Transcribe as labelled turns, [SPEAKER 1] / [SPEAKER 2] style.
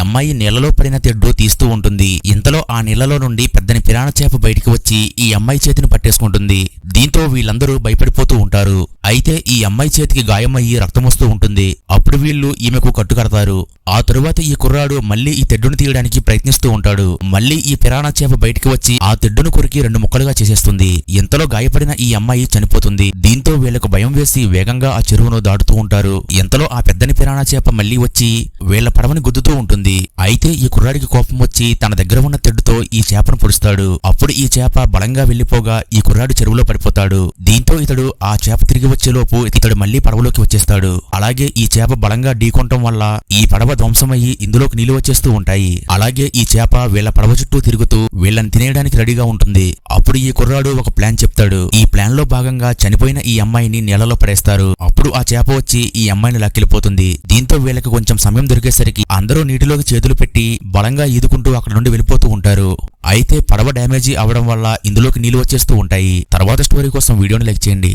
[SPEAKER 1] అమ్మాయి నీళ్ళలో పడిన తెడ్డు తీస్తూ ఉంటుంది. ఇంతలో ఆ నీళ్ళలో నుండి పెద్దని పిరాణ చేప బయటికి వచ్చి ఈ అమ్మాయి చేతిని పట్టేసుకుంటుంది. దీంతో వీళ్ళందరూ భయపడిపోతూ ఉంటారు. అయితే ఈ అమ్మాయి చేతికి గాయమయ్యి రక్తం వస్తూ ఉంటుంది. అప్పుడు వీళ్ళు ఈమెకు కట్టుకడతారు. ఆ తరువాత ఈ కుర్రాడు మళ్ళీ ఈ తెడ్డును తీయడానికి ప్రయత్నిస్తూ ఉంటాడు. మళ్ళీ ఈ పిరాణా చేప బయటికి వచ్చి ఆ తెడ్డును కొరికి రెండు ముక్కలుగా చేసేస్తుంది. ఇంతలో గాయపడిన ఈ అమ్మాయి చనిపోతుంది. దీంతో వీళ్ళకు భయం వేసి వేగంగా ఆ చెరువును దాటుతూ ఉంటారు. ఇంతలో ఆ పెద్దని పిరాణా చేప మళ్ళీ వచ్చి వీళ్ళ పడవని గుద్దుతూ ఉంటుంది. అయితే ఈ కుర్రాడికి కోపం వచ్చి తన దగ్గర ఉన్న తెడ్డుతో ఈ చేపను పొడుస్తాడు. అప్పుడు ఈ చేప బలంగా వెళ్ళిపోగా ఈ కుర్రాడు చెరువులో పడిపోతాడు. దీంతో ఇతడు ఆ చేప తిరిగి వచ్చేలోపు ఇతడు మళ్ళీ పడవలోకి వచ్చేస్తాడు. అలాగే ఈ చేప బలంగా ఢీకొనటం వల్ల ఈ పడవ ధ్వంసమయ్యి ఇందులోకి నీళ్ళు వచ్చేస్తూ ఉంటాయి. అలాగే ఈ చేప వీళ్ళ పడవ చుట్టూ తిరుగుతూ వీళ్ళని తినేయడానికి రెడీగా ఉంటుంది. అప్పుడు ఈ కుర్రాడు ఒక ప్లాన్ చెప్తాడు. ఈ ప్లాన్లో భాగంగా చనిపోయిన ఈ అమ్మాయిని నీళ్ళలో పడేస్తారు. అప్పుడు ఆ చేప వచ్చి ఈ అమ్మాయిని లాక్కెళ్ళిపోతుంది. దీంతో వీళ్ళకి కొంచెం సమయం దొరికేసరికి అందరూ నీటిలోకి చేతులు పెట్టి బలంగా ఈదుకుంటూ అక్కడ నుండి వెళ్ళిపోతూ ఉంటారు. అయితే పడవ డ్యామేజీ అవడం వల్ల ఇందులోకి నీళ్ళు వచ్చేస్తూ ఉంటాయి. తర్వాత స్టోరీ కోసం వీడియోని లైక్ చేయండి.